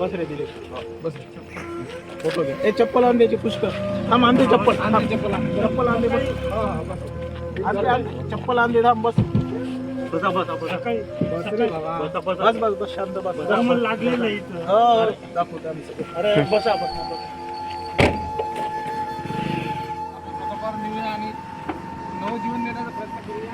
बस रे दिले बस फोटो घे. ए चप्पल आणून द्यायची पुष्कर थांब आणते चप्पल. चप्पल चप्पल आणते बस. चप्पल आणते थांब बस. बसा बसा बसा. बस रे बाबा. बसा बस बसा. बस बस शांत बस. लागलेलं हो. दाखवतो. अरे बसा बसा नवजीवन देण्याचा प्रयत्न करूया.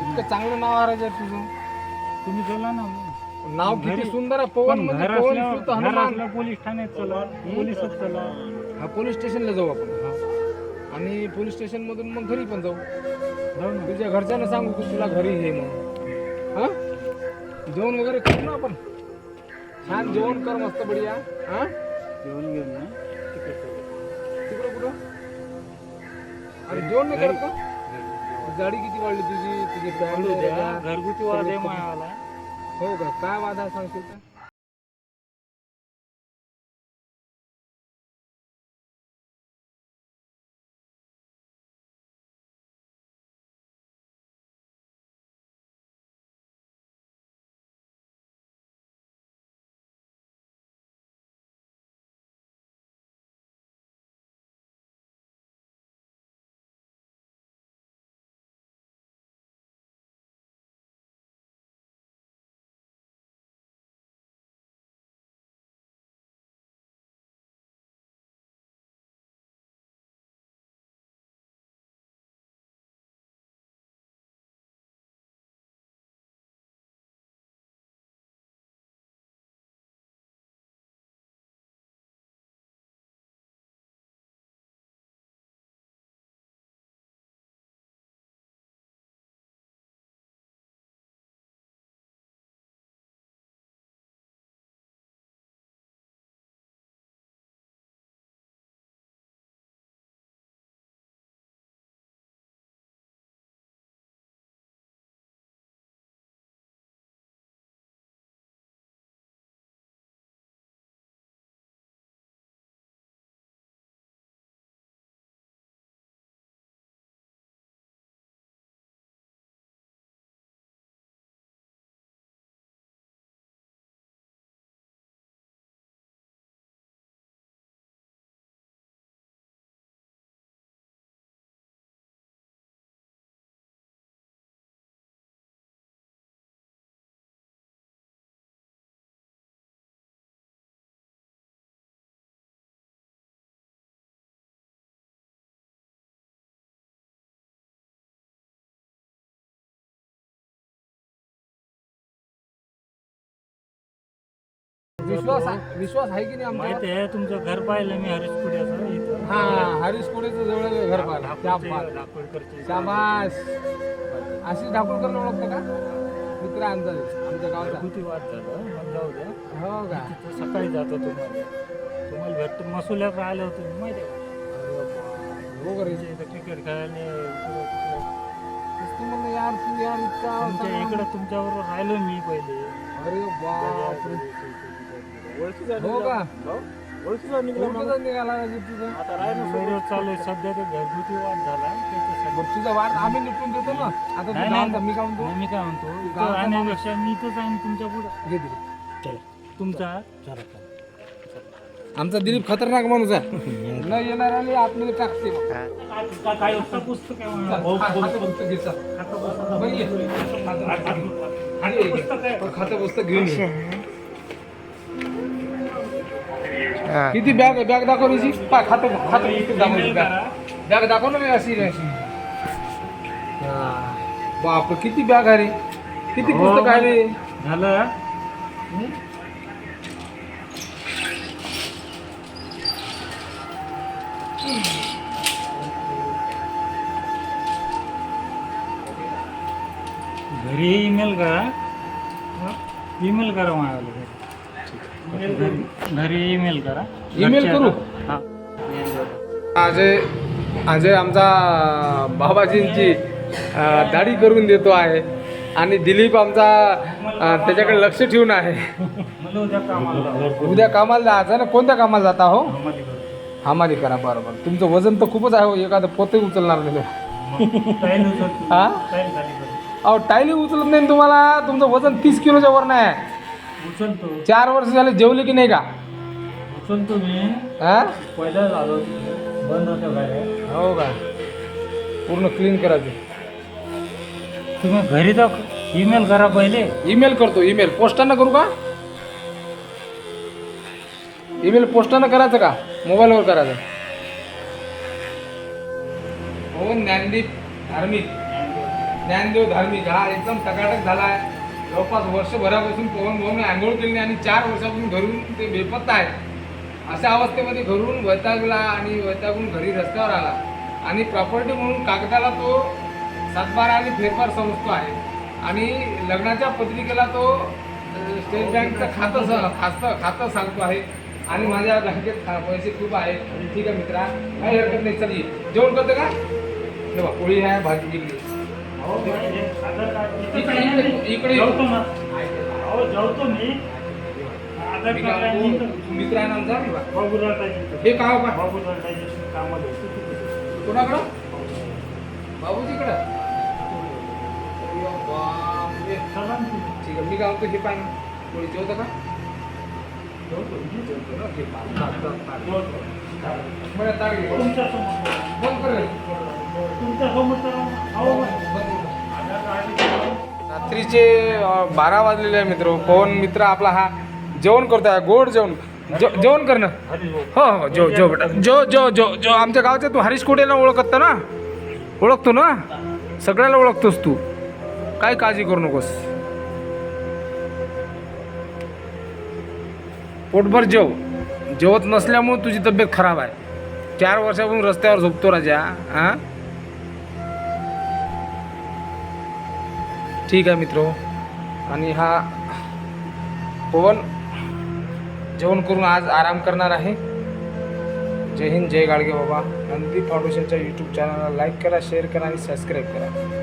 इतकं चांगलं नाव आहे तुझं. तुम्ही चला ना. नाव किती घरी- सुंदर आहे. पवन पण म्हणजे घर पवन असल्यावर सुद्धा घर हनुमान. असल्यावर पोलीस ठाण्यात चला. पोलीसच चला. हा पोलीस स्टेशनला जाऊ आपण. आणि पोलीस स्टेशन मधून मग घरी पण जाऊ. जाऊ ना. तुझ्या घरच्यांना सांगू की तुला घरी हे म्हणून. हा? जेवण वगैरे करू ना आपण? छान जेवण कर मस्त बढिया. हा? जेवण घेऊन ना तिकडे कुठं? अरे जेवण नाही करत का? गाडी किती वाढली तुझी? तुझी पॅन्ट घरगुती वाद आहे मायावाला. हो का? काय वाद आहे सांगशील का विश्वास आहे- विश्वास आहे की नाही माहिती आहे तुमचं घर पाहिलं मी हरीश पुढ्याचं. इथं हा हरीश कोडेचं जवळ घर पाहिलं. ठाकूरचे- शाबास. ठाकूरकडचे. शाबास. आशिष ठाकूरकर ओळखतं का? मित्र आहे आमचा आमच्या गावचा. घरगुती वाद झाला मग जाऊ द्या. हो का? तिथं सकाळी जातो तुम्हाला. तुम्हाला भेटतो मसुल्यात राहिलं होतं मी माहिती आहे हो का रे? इथं क्रिकेट खेळायला इकडं तिकडं. तेच तर म्हणलं यार तू यार इतका तुमच्या चांगला- इकडं तुमच्याबरोबर राहिलो मी पहिले. अरे बापरे. ओळखीचा हो का ओळखीचा निघाला तुझं आता चालू आहे सध्या ते घरगुती वाद झाला त्याच्यासाठी बरं तुझा वाट आम्ही निपटून देतो ना आता तू नाही, गावात नाही. मी काय म्हणतो मी काय म्हणतो इथं गावाचा राहण्यापेक्षा मी इथंच आहे ना तुमच्यापुढे घे दिलीप. तुमचा आमचा दिलीप खतरनाक माणूस आहे न येणार आणि आतमध्ये टाकते मग. काय पुस्तक आहे मला. चल, खा- खातं पुस्तक घे, चल. बरं, ये. ये, ये. पण खातं पुस्तक घेऊन ये. किती बॅग बॅग दाखव रुची पा खातं खातं. दाखव बॅग. बॅग दाखव ना अशी अशी. बाप किती बॅग आहे रे? किती हो. पुस्तक आहे रे? झालं. घरी ईमेल करा. ईमेल करा माझ्याला घरी ईमेल करा. ईमेल करू? अजय अजय आमचा बाबाजींची दाढी करून देतो आहे. आणि दिलीप आमचा त्याच्याकडे लक्ष ठेवून आहे. मला उद्या कामाला जायचं ना कोणत्या कामाला जाता हो. हमाली करा. बरोबर तुमचं वजन तर खूपच आहे हो. एखादं पोते उचलणार नाही. हा? अहो टायली उचलत नाही तुम्हाला. तुमचं वजन तीस किलोच्या वर नाही उचलतो चार वर्ष झाले जेवले की नाही का? उचलतो मी हा? पहिला झालो. बंद गाड्या हो का? पूर्ण क्लीन करायचं तुम्ही घरी तर ईमेल करा पहिले. ईमेल करतो ईमेल पोस्टानं करू का? ईमेल पोस्टानं करायचं का? मोबाईलवर करायचं. हो ज्ञानदीप धार्मिक. ज्ञानदेव धार्मिक. हा एकदम टकाटक झाला आहे. जवळपास वर्षभरापासून पवन भाऊने आंघोळ केली आणि चार वर्षापासून घरून ते बेपत्ता आहे. अशा अवस्थेमध्ये घरून वैतागला आणि वैतागून घरी रस्त्यावर आला. आणि प्रॉपर्टी म्हणून कागदाला तो सातबारा आणि फेरफार समजतो आहे. आणि लग्नाच्या पत्रिकेला तो स्टेट बँकचं खातं स- खातं खातं सांगतो आहे. आणि माझ्या बँकेत खा- पैसे खूप आहेत. ठीक आहे मित्रा काही हरकत नाही. चल ये. जेवण करतं का? हे पोळी आहे भाजी गेली इकडे जेवतो मी मित्र आहे आमचा हे हे काय कामाला. कोणाकडं? ना तुम्ही. ठीक आहे मी काय म्हणतो हे ना. पोळी जेवतं का? जेवतो ना. तुमच्यासमोर. बंद कर. तुमच्यासमोर रात्रीचे बारा वाजलेले आहे मित्र. पवन मित्र आपला हा जेवण करतोय. गोड जेवण. जे- जेवण करणं हो हो जो जो बेटा. जो जो जो जो आमच्या गावच्या तू हरीश कोटेला ओळखत ना? ओळखतो ना? सगळ्याला ओळखतोस तू. काय काळजी करू नकोस. पोटभर जेव. जेवत नसल्यामुळे तुझी तब्येत खराब आहे. चार वर्षापासून रस्त्यावर झोपतो राजा हां? ठीक आहे मित्र. आणि हा पवन जेवण करून आज आराम करणार आहे. जय हिंद जय गाडगे बाबा. नंदी फाउंडेशनच्या यूट्यूब चॅनलला लाईक करा शेअर करा आणि सबस्क्राईब करा.